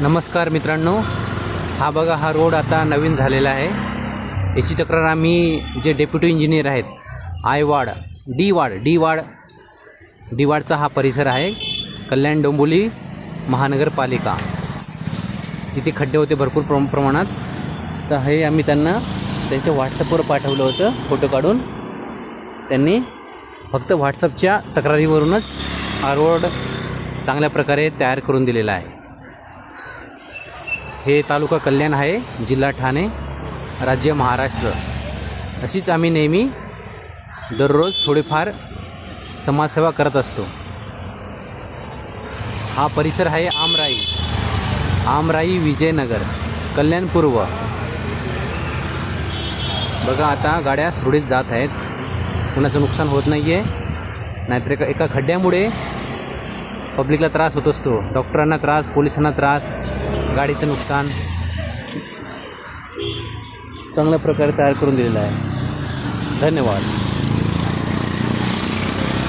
नमस्कार मित्रांनो. हा बघा हा रोड आता नवीन झालेला आहे. याची तक्रार आम्ही जे डेप्युटी इंजिनियर आहेत I ward D ward D ward D वाडचा हा परिसर आहे. कल्याण डोंबोली महानगरपालिका. इथे खड्डे होते भरपूर प्र प्रमाणात. तर हे आम्ही त्यांना त्यांच्या व्हॉट्सअपवर पाठवलं होतं फोटो काढून. त्यांनी फक्त व्हॉट्सअपच्या तक्रारीवरूनच हा रोड चांगल्या प्रकारे तयार करून दिलेला आहे. हे तालुका कल्याण आहे जिल्हा ठाणे राज्य महाराष्ट्र. अशीच आम्ही नेहमी दररोज थोडीफार समाजसेवा करत असतो. हा परिसर आहे आमराई. आमराई विजयनगर कल्याण पूर्व. बघा आता गाड्या सुरळीत जात आहेत. कुणाचं नुकसान होत नाही आहे नाहीतर एका एका खड्ड्यामुळे पब्लिकला त्रास होत असतो. डॉक्टरांना त्रास पोलिसांना त्रास गाडीचं नुकसान. चांगल्या प्रकारे तयार करून दिलेलं आहे. धन्यवाद.